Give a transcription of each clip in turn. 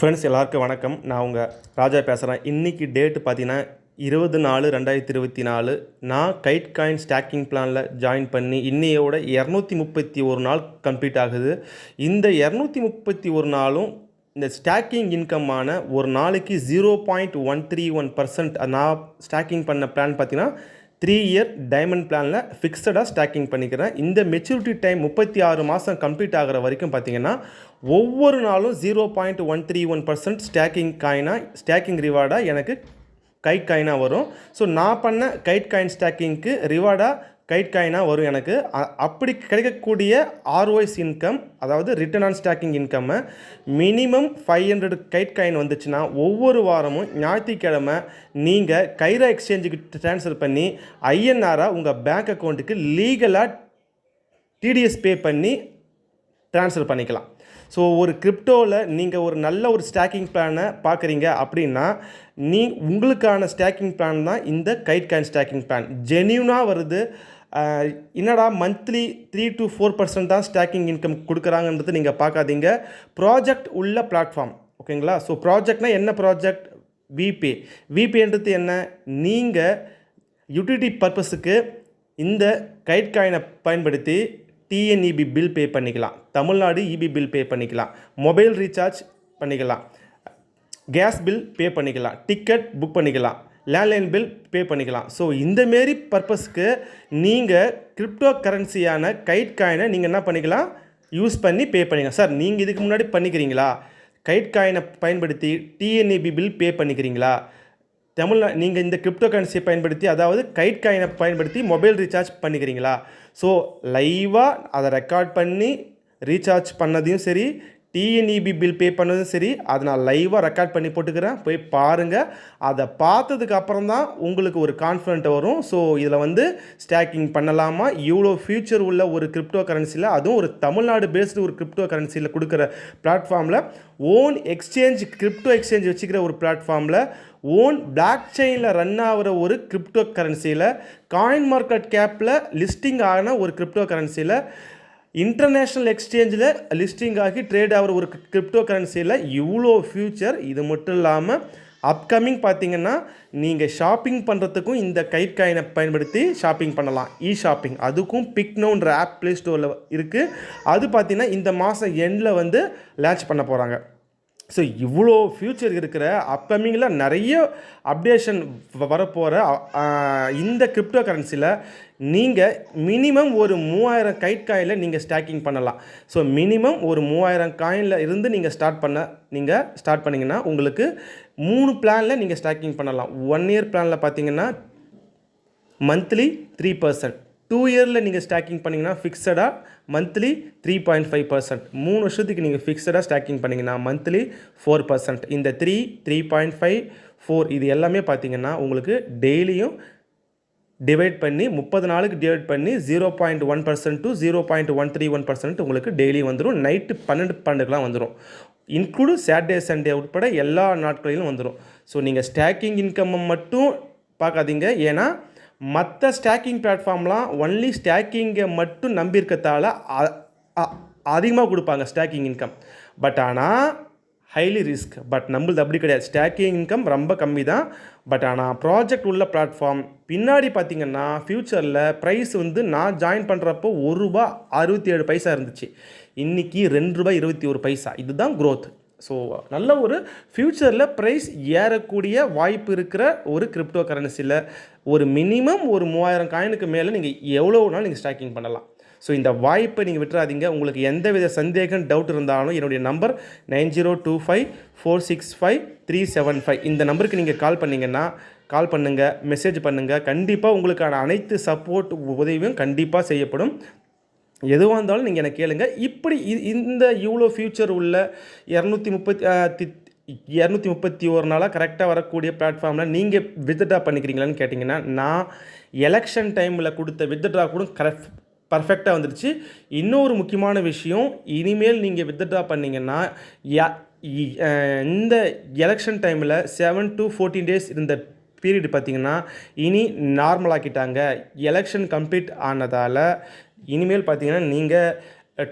Friends எல்லாருக்கும் வணக்கம். நான் உங்கள் ராஜா பேசுகிறேன் இன்றைக்கி டேட்டு பார்த்தீங்கன்னா இருபது நாலு ரெண்டாயிரத்தி இருபத்தி நாலு. நான் கைட் காயின் ஸ்டாக்கிங் பிளானில் ஜாயின் பண்ணி இன்னையோட இரநூத்தி முப்பத்தி ஒரு நாள் கம்ப்ளீட் ஆகுது. இந்த இரநூத்தி முப்பத்தி ஒரு நாளும் இந்த ஸ்டாக்கிங் இன்கம்மான ஒரு நாளைக்கு zero point one three one percent நான் ஸ்டாக்கிங் பண்ண பிளான் பார்த்தீங்கன்னா த்ரீ இயர் டைமண்ட் பிளானில் ஃபிக்ஸடாக ஸ்டாக்கிங் பண்ணிக்கிறேன். இந்த மெச்சூரிட்டி டைம் முப்பத்தி ஆறு மாதம் கம்ப்ளீட் ஆகிற வரைக்கும் பார்த்தீங்கன்னா ஒவ்வொரு நாளும் zero point one three one percent staking காயினாக staking ரிவார்டாக எனக்கு கைட் காயினாக வரும். ஸோ நான் பண்ண கைட் காயின் ஸ்டாக்கிங்க்கு ரிவார்டாக கைட் காயினாக வரும் எனக்கு. அப்படி கிடைக்கக்கூடிய ஆர்ஒய்ஸ் இன்கம் அதாவது return on staking இன்கம்மை minimum five hundred Kite coin வந்துச்சுன்னா ஒவ்வொரு வாரமும் ஞாயிற்றுக்கிழமை நீங்கள் கைரா எக்ஸ்சேஞ்சுக்கு ட்ரான்ஸ்ஃபர் பண்ணி ஐஎன்ஆராக உங்கள் பேங்க் அக்கௌண்ட்டுக்கு லீகலாக டிடிஎஸ் பே பண்ணி ட்ரான்ஸ்ஃபர் பண்ணிக்கலாம். ஸோ ஒரு கிரிப்டோவில் நீங்கள் ஒரு நல்ல ஒரு ஸ்டாக்கிங் பிளானை பார்க்குறீங்க அப்படின்னா நீ உங்களுக்கான ஸ்டாக்கிங் பிளான் தான் இந்த கைட் காயின் ஸ்டாக்கிங் பிளான் ஜென்யூனாக வருது என்னடா monthly three to four percent தான் ஸ்டாக்கிங் இன்கம் கொடுக்குறாங்கன்றது நீங்கள் பார்க்காதீங்க. ப்ராஜெக்ட் உள்ள பிளாட்ஃபார்ம் ஓகேங்களா? ஸோ ப்ராஜெக்ட்னா என்ன ப்ராஜெக்ட் விபே விபேன்றது என்ன? நீங்கள் யூட்டிலிட்டி பர்பஸுக்கு இந்த கைட் காயினை பயன்படுத்தி டிஎன்இபி பில் பே பண்ணிக்கலாம். தமிழ்நாடு இபி பில் பே பண்ணிக்கலாம். மொபைல் ரீசார்ஜ் பண்ணிக்கலாம். கேஸ் பில் பே பண்ணிக்கலாம். டிக்கெட் புக் பண்ணிக்கலாம். லேண்ட்லைன் பில் பே பண்ணிக்கலாம். ஸோ இந்தமாரி பர்பஸ்க்கு நீங்கள் கிரிப்டோ கரன்சியான கைட் காயினை நீங்கள் என்ன பண்ணிக்கலாம்? யூஸ் பண்ணி பே பண்ணிக்கலாம். சார் நீங்கள் இதுக்கு முன்னாடி பண்ணிக்கிறீங்களா? கைட் காயினை பயன்படுத்தி டிஎன்இபி பில் பே பண்ணிக்கிறீங்களா? தமிழ்நா நீங்கள் இந்த கிரிப்டோ கரன்சியை பயன்படுத்தி அதாவது கைட் காயினை பயன்படுத்தி மொபைல் ரீசார்ஜ் பண்ணிக்கிறீங்களா? ஸோ லைவாக அதை ரெக்கார்ட் பண்ணி ரீசார்ஜ் பண்ணதையும் சரி டிஎன்இபி பில் பே பண்ணதும் சரி அதை நான் லைவாக ரெக்கார்ட் பண்ணி போட்டுக்கிறேன். போய் பாருங்கள் அதை பார்த்ததுக்கு அப்புறம் தான் உங்களுக்கு ஒரு கான்ஃபிடென்ட் வரும். ஸோ இதில் வந்து ஸ்டாக்கிங் பண்ணலாமா? இவ்வளோ ஃபியூச்சர் உள்ள ஒரு கிரிப்டோ கரன்சியில் அதுவும் ஒரு தமிழ்நாடு பேஸ்டு ஒரு கிரிப்டோ கரன்சியில் கொடுக்குற பிளாட்ஃபார்மில் ஓன் எக்ஸ்சேஞ்ச் கிரிப்டோ எக்ஸ்சேஞ்ச் வச்சுக்கிற ஒரு பிளாட்ஃபார்மில் ஓன் பிளாக் செயினில் ரன் ஆகிற ஒரு கிரிப்டோ கரன்சியில் காயின் மார்க்கெட் கேப்பில் லிஸ்டிங் ஆன ஒரு கிரிப்டோ கரன்சியில் இன்டர்நேஷ்னல் எக்ஸ்சேஞ்சில் லிஸ்டிங் ஆகி ட்ரேட் ஆகிற ஒரு கிரிப்டோ கரன்சியில் இவ்வளோ ஃபியூச்சர் இது மட்டும் இல்லாமல் அப்கமிங் பார்த்தீங்கன்னா நீங்கள் ஷாப்பிங் பண்ணுறதுக்கும் இந்த கைட் காயினை பயன்படுத்தி ஷாப்பிங் பண்ணலாம். இ ஷாப்பிங் அதுக்கும் பிக்னோன்ற ஆப் ப்ளே ஸ்டோரில் இருக்குது அது பார்த்தீங்கன்னா இந்த மாதம் எண்டில் வந்து லான்ச் பண்ண போகிறாங்க ஸோ இவ்வளோ ஃப்யூச்சர் இருக்கிற அப்கமிங்கில் நிறைய அப்டேஷன் வரப்போகிற இந்த கிரிப்டோ கரன்சியில் நீங்கள் மினிமம் ஒரு மூவாயிரம் கைட் காயினில் நீங்கள் ஸ்டாக்கிங் பண்ணலாம். ஸோ மினிமம் ஒரு மூவாயிரம் காயினில் இருந்து நீங்கள் ஸ்டார்ட் பண்ண நீங்கள் ஸ்டார்ட் பண்ணிங்கன்னா உங்களுக்கு மூணு பிளானில் நீங்கள் ஸ்டாக்கிங் பண்ணலாம். ஒன் இயர் பிளானில் பார்த்தீங்கன்னா மந்த்லி த்ரீ பர்சன்ட் டூ இயரில் நீங்கள் ஸ்டாக்கிங் பண்ணிங்கன்னா ஃபிக்ஸடாக monthly three point five percent மூணு வருஷத்துக்கு நீங்கள் ஃபிக்ஸடாக ஸ்டாக்கிங் பண்ணிங்கன்னா மந்த்லி ஃபோர் பர்சன்ட் இந்த three three point five four இது எல்லாமே பார்த்தீங்கன்னா உங்களுக்கு டெய்லியும் டிவைட் பண்ணி முப்பது நாளுக்கு டிவைட் பண்ணி zero point one percent to zero point one three one percent உங்களுக்கு டெய்லி வந்துடும் நைட்டு பன்னெண்டு பன்னெண்டுக்கெலாம் வந்துடும் இன்க்ளூடு சாட்டர்டே சண்டே உட்பட எல்லா நாட்களிலும் வந்துடும் ஸோ நீங்கள் ஸ்டாக்கிங் இன்கம்மை மட்டும் பார்க்காதீங்க. ஏன்னா மற்ற ஸ்டாக்கிங் பிளாட்ஃபார்ம்லாம் ஒன்லி ஸ்டாக்கிங்கை மட்டும் நம்பியிருக்கத்தால் அதிகமாக கொடுப்பாங்க ஸ்டாக்கிங் இன்கம் பட் ஆனால் ஹைலி ரிஸ்க் பட் நம்மளது அப்படி கிடையாது. ஸ்டாக்கிங் இன்கம் ரொம்ப கம்மி தான் பட் ஆனால் ப்ராஜெக்ட் உள்ள பிளாட்ஃபார்ம் பின்னாடி பார்த்திங்கன்னா ஃப்யூச்சரில் ப்ரைஸ் வந்து நான் ஜாயின் பண்ணுறப்போ ஒரு ரூபா அறுபத்தி ஏழு பைசா இருந்துச்சு. இன்றைக்கி ரெண்டு ரூபாய் இருபத்தி ஒரு பைசா. இதுதான் க்ரோத் ஸோ நல்ல ஒரு ஃப்யூச்சரில் ப்ரைஸ் ஏறக்கூடிய வாய்ப்பு இருக்கிற ஒரு கிரிப்டோ கரன்சியில் ஒரு மினிமம் ஒரு மூவாயிரம் காயினுக்கு மேலே நீங்கள் எவ்வளோ நாள் நீங்கள் ஸ்டாக்கிங் பண்ணலாம். ஸோ இந்த வாய்ப்பை நீங்கள் விட்டுறாதீங்க. உங்களுக்கு எந்த வித சந்தேகம் டவுட் இருந்தாலும் என்னுடைய number nine zero two five four six five three seven five. இந்த நம்பருக்கு நீங்கள் கால் பண்ணிங்கன்னா கால் பண்ணுங்கள் மெசேஜ் பண்ணுங்கள் கண்டிப்பாக உங்களுக்கான அனைத்து சப்போர்ட் உதவியும் கண்டிப்பாக செய்யப்படும். எதுவாக இருந்தாலும் நீங்கள் எனக்கு கேளுங்க. இப்படி இந்த இவ்வளோ ஃபியூச்சர் உள்ள இரநூத்தி முப்பத்தி இரநூத்தி முப்பத்தி ஒரு நாளாக கரெக்டாக வரக்கூடிய பிளாட்ஃபார்மில் நீங்கள் வித்ட்ரா பண்ணிக்கிறீங்களான்னு கேட்டிங்கன்னா நான் எலெக்ஷன் டைமில் கொடுத்த வித்ட்ரா கூட கரெக்ட் பர்ஃபெக்டாக வந்துடுச்சு. இன்னொரு முக்கியமான விஷயம் இனிமேல் நீங்கள் வித்ட்ரா பண்ணிங்கன்னா யா- இந்த எலெக்ஷன் டைமில் செவன் டு ஃபோர்டீன் டேஸ் இருந்த பீரியட் பார்த்தீங்கன்னா இனி நார்மலாக்கிட்டாங்க எலெக்ஷன் கம்ப்ளீட் ஆனதால் இனிமேல் பார்த்தீங்கன்னா நீங்கள்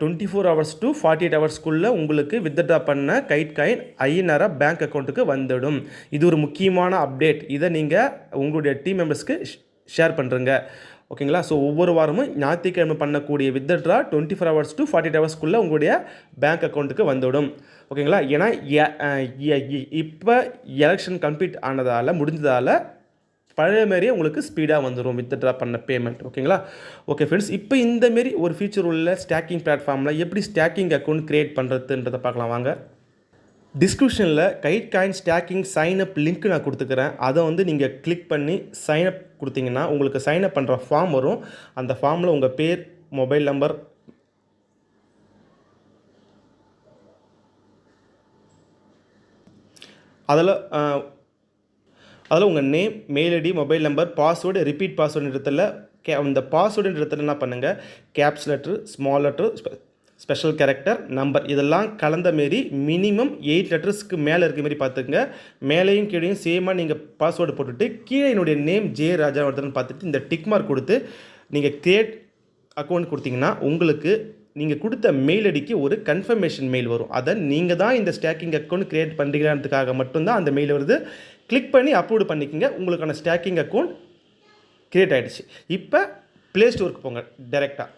twenty four hours to forty eight ஹவர்ஸ்க்குள்ளே உங்களுக்கு வித்ட்ரா பண்ண கைட் காயின் ஐநரா பேங்க் அக்கௌண்ட்டுக்கு வந்துடும். இது ஒரு முக்கியமான அப்டேட் இதை நீங்கள் உங்களுடைய டீம் மெம்பர்ஸ்க்கு ஷேர் பண்ணுறங்க ஓகேங்களா? ஸோ ஒவ்வொரு வாரமும் ஞாயிற்றுக்கிழமை பண்ணக்கூடிய withdraw twenty four hours to forty eight ஹவர்ஸ்க்குள்ளே உங்களுடைய பேங்க் அக்கௌண்ட்டுக்கு வந்துவிடும் ஓகேங்களா? ஏன்னா இப்போ எலெக்ஷன் கம்ப்ளீட் ஆனதால் முடிஞ்சதால் பழைய மாதிரியே உங்களுக்கு ஸ்பீடாக வந்துடும் வித்ட்ரா பண்ண பேமெண்ட் ஓகேங்களா? ஓகே ஃப்ரெண்ட்ஸ் இப்போ இந்தமாரி ஒரு ஃபியூச்சர் உள்ள ஸ்டாக்கிங் பிளாட்ஃபார்மில் எப்படி ஸ்டாக்கிங் அக்கௌண்ட் க்ரியேட் பண்ணுறதுன்றதை பார்க்கலாம். வாங்க. டிஸ்கிரிப்ஷனில் Kite coin staking sign up link நான் கொடுத்துக்கிறேன். அதை வந்து நீங்கள் கிளிக் பண்ணி சைன் அப் கொடுத்தீங்கன்னா உங்களுக்கு சைன் அப் பண்ணுற ஃபார்ம் வரும். அந்த ஃபார்மில் உங்கள் பேர் மொபைல் நம்பர் அதில் அதில் உங்கள் name mail ID mobile number password repeat பாஸ்வேர்டுன்றதில் கே அந்த பாஸ்வேர்டுன்ற இடத்துல என்ன பண்ணுங்கள் caps letter small letter special character number. இதெல்லாம் கலந்த மாரி மினிமம் எயிட் லெட்டர்ஸ்க்கு மேலே இருக்க மாரி பார்த்துக்குங்க மேலேயும் கீழேயும் சேமாக நீங்கள் பாஸ்வேர்டு போட்டுட்டு கீழே என்னுடைய நேம் ஜே ராஜா வர்தன் பார்த்துட்டு இந்த டிக் மார்க் கொடுத்து நீங்கள் கிரியேட் அக்கௌண்ட் கொடுத்தீங்கன்னா உங்களுக்கு நீங்கள் கொடுத்த மெயில் அடிக்கு ஒரு கன்ஃபர்மேஷன் மெயில் வரும். அதை நீங்கள் தான் இந்த ஸ்டாக்கிங் அக்கௌண்ட் க்ரியேட் பண்ணுறீங்கிறதுக்காக மட்டும்தான் அந்த மெயில் வருது. கிளிக் பண்ணி அப்லோடு பண்ணிக்கோங்க. உங்களுக்கான ஸ்டாக்கிங் அக்கௌண்ட் க்ரியேட் ஆகிடுச்சு இப்போ ப்ளே ஸ்டோருக்கு போங்க. டேரெக்டாக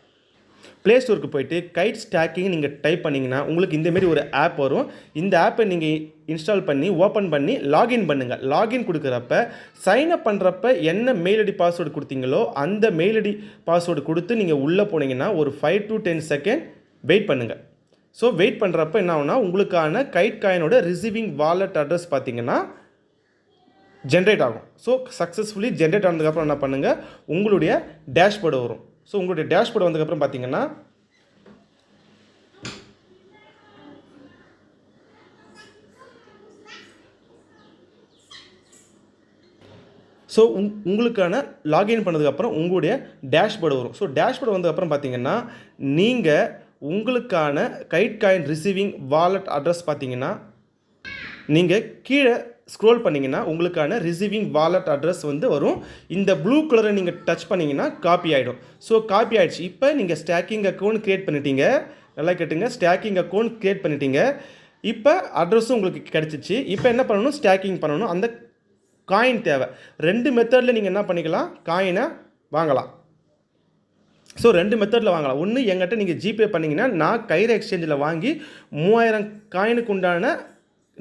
ப்ளே ஸ்டோருக்கு போயிட்டு கைட் ஸ்டாக்கிங் நீங்கள் டைப் பண்ணிங்கன்னா உங்களுக்கு இந்தமாரி ஒரு ஆப் வரும். இந்த ஆப்பை நீங்கள் இன்ஸ்டால் பண்ணி ஓப்பன் பண்ணி லாகின் பண்ணுங்கள் லாகின் கொடுக்குறப்ப சைன் அப் பண்ணுறப்ப என்ன மெயில் ஐடி பாஸ்வேர்டு கொடுத்தீங்களோ அந்த மெயில் ஐடி பாஸ்வேர்டு கொடுத்து நீங்கள் உள்ளே போனீங்கன்னா ஒரு five to ten second wait பண்ணுங்கள் ஸோ வெயிட் பண்ணுறப்ப என்ன ஆகுனா உங்களுக்கான கைட் காயினோட ரிசீவிங் வாலெட் அட்ரஸ் பார்த்தீங்கன்னா ஜென்ரேட் ஆகும். ஸோ சக்ஸஸ்ஃபுல்லி ஜென்ரேட் ஆனதுக்கப்புறம் என்ன பண்ணுங்கள் உங்களுடைய டேஷ்போர்டு வரும். ஸோ உங்களுடைய டேஷ்போர்டு வந்ததுக்கப்புறம் பார்த்தீங்கன்னா ஸோ உங் உங்களுக்கான லாகின் பண்ணதுக்கப்புறம் உங்களுடைய டேஷ்போர்டு வரும். ஸோ டேஷ்போர்டு வந்ததுக்கப்புறம் பார்த்தீங்கன்னா நீங்கள் உங்களுக்கான Kite coin receiving wallet address பார்த்தீங்கன்னா நீங்கள் கீழே ஸ்க்ரோல் பண்ணிங்கன்னா உங்களுக்கான ரிசீவிங் வாலெட் அட்ரஸ் வந்து வரும். இந்த ப்ளூ கலரை நீங்கள் டச் பண்ணிங்கன்னா காப்பி ஆகிடும் ஸோ காப்பி ஆகிடுச்சு இப்போ நீங்கள் ஸ்டாக்கிங் அக்கௌண்ட் க்ரியேட் பண்ணிட்டீங்க. நல்லா கேட்டுங்க. ஸ்டாக்கிங் அக்கௌண்ட் க்ரியேட் பண்ணிட்டீங்க. இப்போ அட்ரஸும் உங்களுக்கு கிடச்சிச்சு. இப்போ என்ன பண்ணணும்? ஸ்டாக்கிங் பண்ணணும். அந்த காயின் தேவை. ரெண்டு மெத்தடில் நீங்கள் என்ன பண்ணிக்கலாம்? காயினை வாங்கலாம். ஸோ ரெண்டு மெத்தடில் வாங்கலாம். ஒன்று எங்கிட்ட நீங்கள் ஜிபே பண்ணிங்கன்னா நான் கைர எக்ஸ்சேஞ்சில் வாங்கி மூவாயிரம் காயினுக்கு உண்டான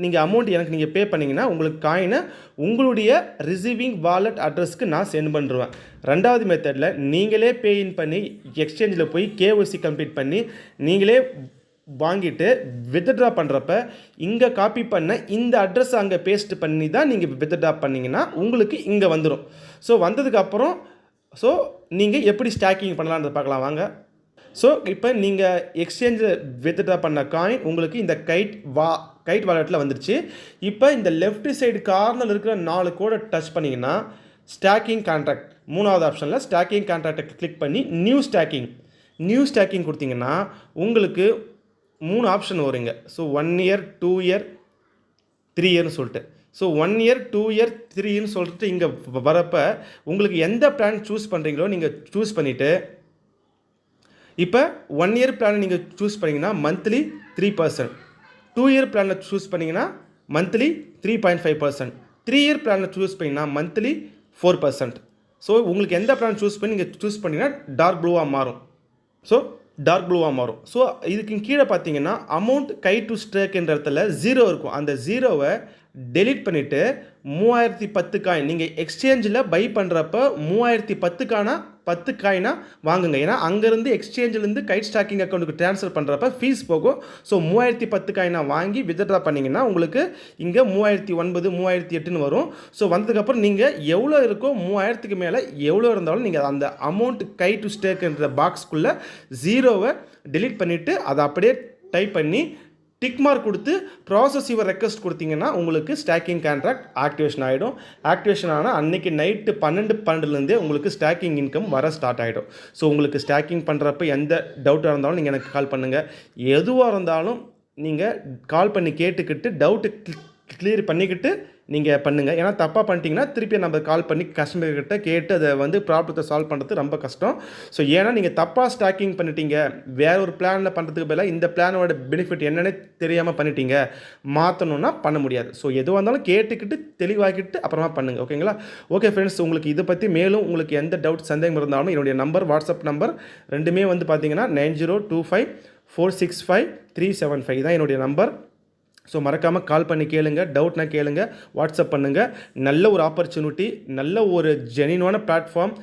நீங்கள் அமௌண்ட் எனக்கு நீங்கள் பே பண்ணிங்கன்னா உங்களுக்கு காயினை உங்களுடைய ரிசீவிங் வாலெட் அட்ரஸ்க்கு நான் சென்ட் பண்ணுருவேன். ரெண்டாவது மெத்தடில் நீங்களே பேஇன் பண்ணி எக்ஸ்சேஞ்சில் போய் கேஓசி கம்ப்ளீட் பண்ணி நீங்களே வாங்கிட்டு வித்ட்ரா பண்ணுறப்ப இங்கே காப்பி பண்ண இந்த அட்ரஸ் அங்கே பேஸ்ட் பண்ணி தான் நீங்கள் வித்ட்ரா பண்ணிங்கன்னா உங்களுக்கு இங்கே வந்துடும் ஸோ வந்ததுக்கப்புறம் ஸோ நீங்கள் எப்படி ஸ்டாக்கிங் பண்ணலான்றத பார்க்கலாம். வாங்க. ஸோ இப்போ நீங்கள் எக்ஸ்சேஞ்சில் வித்ட்ரா பண்ண காயின் உங்களுக்கு இந்த கைட் வா கைட் வாலெட்டில் வந்துருச்சு. இப்போ இந்த லெஃப்ட் சைடு கார்னரில் இருக்கிற நாலு கோடை டச் பண்ணிங்கன்னா ஸ்டாக்கிங் கான்ட்ராக்ட் மூணாவது ஆப்ஷனில் ஸ்டாக்கிங் கான்ட்ராக்டை கிளிக் பண்ணி நியூ ஸ்டாக்கிங் நியூ ஸ்டாக்கிங் கொடுத்தீங்கன்னா உங்களுக்கு மூணு ஆப்ஷன் வருங்க. So one year two year three இயர்னு சொல்லிட்டு. So one year two year three இயர்னு சொல்லிட்டு இங்கே வரப்போ உங்களுக்கு எந்த பிளான் சூஸ் பண்ணுறீங்களோ நீங்கள் சூஸ் பண்ணிவிட்டு இப்போ ஒன் இயர் பிளான் நீங்கள் சூஸ் பண்ணிங்கன்னா monthly three percent two year பிளானில் சூஸ் பண்ணிங்கன்னா monthly three point five percent three year பிளானில் சூஸ் பண்ணிங்கன்னா மந்த்லி ஃபோர் பர்சன்ட் ஸோ உங்களுக்கு எந்த பிளான் சூஸ் பண்ணி நீங்கள் சூஸ் பண்ணிங்கன்னா டார்க் ப்ளூவாக மாறும். ஸோ டார்க் ப்ளூவாக மாறும். ஸோ இதுக்கு கீழே பார்த்தீங்கன்னா அமௌண்ட் கை டு ஸ்ட்ரேக்ன்ற இடத்துல ஜீரோ இருக்கும். அந்த ஜீரோவை டெலிட் பண்ணிவிட்டு மூவாயிரத்தி பத்து காயின் நீங்கள் எக்ஸ்சேஞ்சில் பை பண்ணுறப்ப மூவாயிரத்தி பத்து காயினா பத்து காயினாக வாங்குங்க. ஏன்னா அங்கேருந்து எக்ஸ்சேஞ்சிலேருந்து கைட் ஸ்டாக்கிங் அக்கௌண்ட்டுக்கு ட்ரான்ஸ்ஃபர் பண்ணுறப்ப ஃபீஸ் போகும். ஸோ மூவாயிரத்தி பத்து காயினாக வாங்கி வித்ட்ரா பண்ணிங்கன்னா உங்களுக்கு இங்கே மூவாயிரத்தி ஒன்பது மூவாயிரத்தி எட்டுன்னு வரும். ஸோ வந்ததுக்கப்புறம் நீங்கள் எவ்வளோ இருக்கோ மூவாயிரத்துக்கு மேலே எவ்வளோ இருந்தாலும் நீங்கள் அந்த அமௌண்ட் கை டு ஸ்டேக்குன்ற பாக்ஸ்க்குள்ளே ஜீரோவை டெலீட் பண்ணிவிட்டு அதை அப்படியே டைப் பண்ணி டிக் மார்க் கொடுத்து ப்ராசஸ் யுவர் ரெக்வஸ்ட் கொடுத்தீங்கன்னா உங்களுக்கு ஸ்டாக்கிங் கான்ட்ராக்ட் ஆக்டிவேஷன் ஆகிடும் ஆக்டிவேஷன் ஆனால் அன்றைக்கி நைட்டு பன்னெண்டு பன்னெண்டுலேருந்தே உங்களுக்கு ஸ்டாக்கிங் இன்கம் வர ஸ்டார்ட் ஆகிடும் ஸோ உங்களுக்கு ஸ்டாக்கிங் பண்ணுறப்ப எந்த டவுட்டாக இருந்தாலும் நீங்கள் எனக்கு கால் பண்ணுங்கள் எதுவாக இருந்தாலும் நீங்கள் கால் பண்ணி கேட்டுக்கிட்டு டவுட்டு கிளியர் பண்ணிக்கிட்டு நீங்கள் பண்ணுங்கள் ஏன்னா தப்பாக பண்ணிட்டீங்கன்னா திருப்பி நம்ம கால் பண்ணி கஸ்டமர்கிட்ட கேட்டு அதை வந்து ப்ராப்ளத்தை சால்வ் பண்ணுறது ரொம்ப கஷ்டம். ஸோ ஏன்னா நீங்கள் தப்பாக ஸ்டாக்கிங் பண்ணிட்டீங்க. வேற ஒரு பிளானில் பண்ணுறதுக்கு பதிலாக இந்த பிளானோட பெனிஃபிட் என்னென்னே தெரியாமல் பண்ணிட்டீங்க. மாற்றணும்னா பண்ண முடியாது. ஸோ எதுவாக இருந்தாலும் கேட்டுக்கிட்டு தெளிவாக்கிட்டு அப்புறமா பண்ணுங்கள் ஓகேங்களா ஓகே ஃப்ரெண்ட்ஸ் உங்களுக்கு இதை பற்றி மேலும் உங்களுக்கு எந்த டவுட் சந்தேகம் இருந்தாலும் என்னுடைய நம்பர் வாட்ஸ்அப் நம்பர் ரெண்டுமே வந்து பார்த்தீங்கன்னா nine zero two five four six five three seven five. தான் என்னுடைய நம்பர் ஸோ மறக்காமல் கால் பண்ணி கேளுங்க டவுட்னா கேளுங்க வாட்ஸ்அப் பண்ணுங்கள் நல்ல ஒரு ஆப்பர்ச்சுனிட்டி நல்ல ஒரு ஜெனினான பிளாட்ஃபார்ம்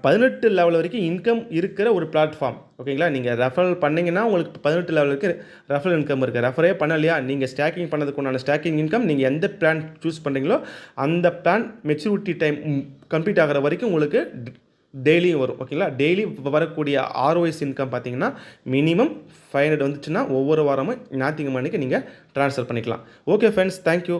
பதினெட்டு லெவல் வரைக்கும் இன்கம் இருக்கிற ஒரு பிளாட்ஃபார்ம் ஓகேங்களா நீங்கள் ரெஃபரல் பண்ணிங்கன்னா உங்களுக்கு பதினெட்டு லெவலுக்கு ரெஃபரல் இன்கம் இருக்குது ரெஃபரே பண்ணலையா? நீங்கள் ஸ்டாக்கிங் பண்ணதுக்கு உண்டான ஸ்டாக்கிங் இன்கம் நீங்கள் எந்த பிளான் சூஸ் பண்ணுறீங்களோ அந்த பிளான் மெச்சூரிட்டி டைம் கம்ப்ளீட் ஆகிற வரைக்கும் உங்களுக்கு டெய்லியும் வரும் ஓகேங்களா டெய்லி வரக்கூடிய ஆர்ஓஎஸ் இன்கம் பார்த்தீங்கன்னா மினிமம் ஃபைவ் ஹண்ட்ரட் வந்துச்சுன்னா ஒவ்வொரு வாரமும் ஞாயிற்றுக்கிழமை அன்றைக்கி நீங்கள் ட்ரான்ஸ்ஃபர் பண்ணிக்கலாம். Okay friends thank you